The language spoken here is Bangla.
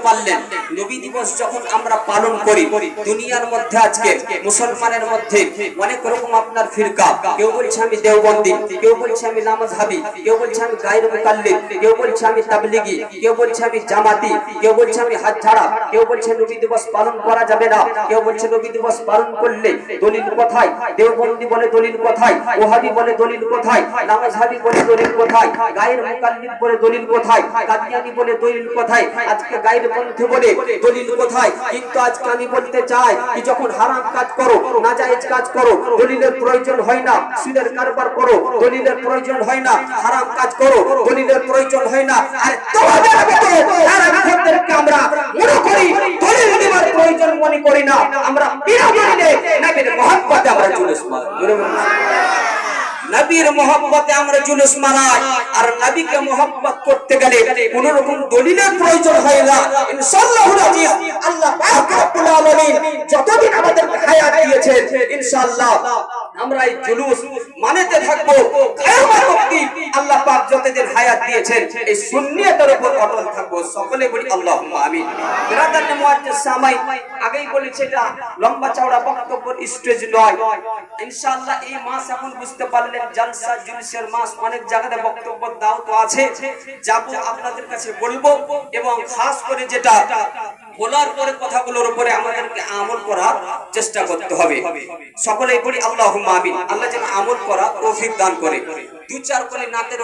পারলেন। নবী দিবস যখন আমরা পালন করি, দুনিয়ার মধ্যে আজকে, মুসলমানের মধ্যে অনেক রকম আপনার ফিরকা। কেউ বলছে আমি দেওবন্দি, কেউ বলছে আমি নামাজ হাবি কেউ বলছে আমি গায়ের মুকাল্লিদ, কেউ বলছে আমি তাবলিগি, কেউ বলছে আমি জামাতি, কেউ বলছে আমি হাত ছাড়া কেউ বলছে নবী দিবস পালন করা যাবে না, কেউ বলছে নবী দিবস পালন করলে দলিল কোথায়? দেওবন্দি বলে দলিল কোথায়? ওহাবি বলে দলিল কোথায়? নামাজ হাবি বলে দলিল কোথায়? গায়ের মুকাল্লিদ বলে দলিল কোথায়? কাদিয়ানি বলে দলিল কোথায়? আজকে গায়ের পন্থী বলে দলিল কোথায়? কিন্তু আজকে আমি বলতে চাই কি যখন হারাম কাজ করো, নাজায়েজ কাজ করো, দলিলের প্রয়োজন হয় না, সুদের কারবার করো, দলিলের প্রয়োজন হয় না, হারাম কাজ করো, দলিলের প্রয়োজন হয় না। আর তোমাদের আমাদেরকে আমরা মনে করি, দলিল দেওয়ার প্রয়োজন মনে করি না। আমরা বিনা দলিলে নবীর মহব্বতে আমরা জুলুস মারি নবীর মহব্বতে আমরা জুলুস মানাই আর নবীকে মহব্বত করতে গেলে কোন রকম দলিলের প্রয়োজন হয় না। রব্বুল যতদিন আমাদেরকে হায়াত দিয়েছেন, ইনশাআল্লাহ আমরা এই জুলুস মানেতে থাকব। আল্লাহ পাক যতদিন হায়াত দিয়েছেন, এই সুন্নিয়তের উপর অটল থাকব। সকলে বলি আল্লাহুম্মা আমিন। বুঝতে পারলেন মাস অনেক জায়গাতে বক্তব্য দাও তো আছে। যাব আপনাদের কাছে বলব এবং খাস করে যেটা বলার পরে কথাগুলোর উপরে আমাদেরকে আমল করার চেষ্টা করতে হবে। সকলেই বলি আল্লাহ আমিন। আল্লাহ যেন আমল করা তৌফিক দান করে। দু চার করে নাতের